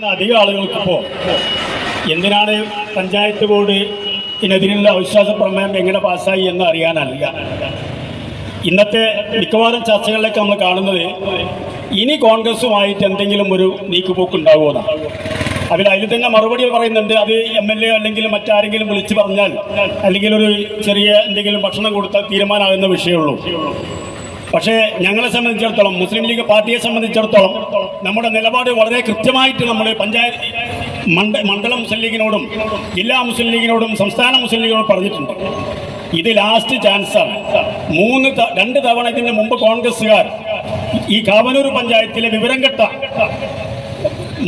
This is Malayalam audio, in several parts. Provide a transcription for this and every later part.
കേൾക്കുന്ന അധികം ആളുകൾക്കിപ്പോൾ എന്തിനാണ് പഞ്ചായത്ത് ബോർഡ് ഇതിനെതിരെയുള്ള അവിശ്വാസ പ്രമേയം എങ്ങനെ പാസ്സായി എന്ന് അറിയാനല്ല. ഇന്നത്തെ മിക്കവാറും ചർച്ചകളിലൊക്കെ നമ്മൾ കാണുന്നത് ഇനി കോൺഗ്രസുമായിട്ട് എന്തെങ്കിലും ഒരു നീക്കുപോക്ക് ഉണ്ടാകുമെന്നാണ് അതിൽ അതിൽ തന്നെ മറുപടി പറയുന്നുണ്ട് അത് എം എൽ എ അല്ലെങ്കിൽ മറ്റാരെങ്കിലും വിളിച്ചു പറഞ്ഞാൽ അല്ലെങ്കിൽ ഒരു ചെറിയ എന്തെങ്കിലും ഭക്ഷണം കൊടുത്താൽ തീരുമാനമാകുന്ന വിഷയമുള്ളൂ. പക്ഷേ ഞങ്ങളെ സംബന്ധിച്ചിടത്തോളം മുസ്ലിം ലീഗ് പാർട്ടിയെ സംബന്ധിച്ചിടത്തോളം നമ്മുടെ നിലപാട് വളരെ കൃത്യമായിട്ട് നമ്മൾ പഞ്ചായത്ത് മണ്ഡ മണ്ഡലം മുസ്ലിം ലീഗിനോടും ജില്ലാ മുസ്ലിം ലീഗിനോടും സംസ്ഥാന മുസ്ലിം ലീഗിനോടും പറഞ്ഞിട്ടുണ്ട്. ഇത് ലാസ്റ്റ് ചാൻസാണ് മൂന്ന് രണ്ട് തവണ ഇതിന് മുമ്പ് കോൺഗ്രസ്സുകാർ ഈ കാവനൂർ പഞ്ചായത്തിലെ വിവരം കെട്ട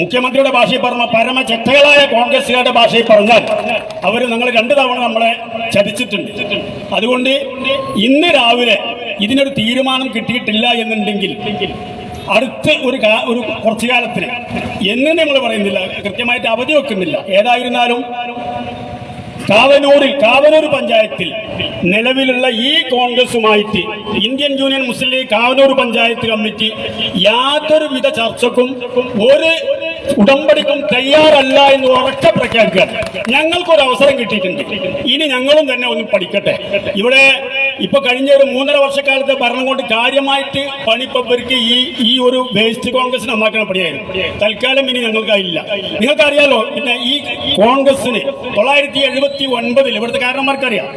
മുഖ്യമന്ത്രിയുടെ ഭാഷയിൽ പറഞ്ഞ പരമ ചെറ്റകളായ കോൺഗ്രസ്സുകാരുടെ ഭാഷയിൽ പറഞ്ഞാൽ അവർ നിങ്ങൾ രണ്ട് തവണ നമ്മളെ ചതിച്ചിട്ടുണ്ട്. അതുകൊണ്ട് ഇന്ന് രാവിലെ ഇതിനൊരു തീരുമാനം കിട്ടിയിട്ടില്ല എന്നുണ്ടെങ്കിൽ അടുത്ത ഒരു ഒരു കുറച്ചു കാലത്തിന് എന്ന് നമ്മൾ പറയുന്നില്ല. കൃത്യമായിട്ട് അവധി വെക്കുന്നില്ല. ഏതായിരുന്നാലും കാവനൂരിൽ കാവനൂർ പഞ്ചായത്തിൽ നിലവിലുള്ള ഈ കോൺഗ്രസുമായിട്ട് Indian Union Muslim League Kavanur panchayat committee യാതൊരു വിധ ചർച്ചക്കും ഒരു ഉടമ്പടിക്കും തയ്യാറല്ല എന്ന് ഉറക്കെ പ്രഖ്യാപിക്കുക ഞങ്ങൾക്കൊരു അവസരം കിട്ടിയിട്ടുണ്ട്. ഇനി ഞങ്ങളും തന്നെ ഒന്ന് പഠിക്കട്ടെ. ഇവിടെ ഇപ്പൊ കഴിഞ്ഞ ഒരു മൂന്നര വർഷക്കാലത്തെ ഭരണം കൊണ്ട് കാര്യമായിട്ട് പണിപ്പവർക്ക് ഈ ഈ ഒരു വേസ്റ്റ് കോൺഗ്രസ് നന്നാക്കാൻ പണിയായിരുന്നു. തൽക്കാലം ഇനി ഞങ്ങൾക്കായില്ല നിങ്ങൾക്കറിയാലോ പിന്നെ ഈ കോൺഗ്രസിന് തൊള്ളായിരത്തി എഴുപത്തി ഒൻപതിൽ ഇവിടുത്തെ കാരണന്മാർക്കറിയാം.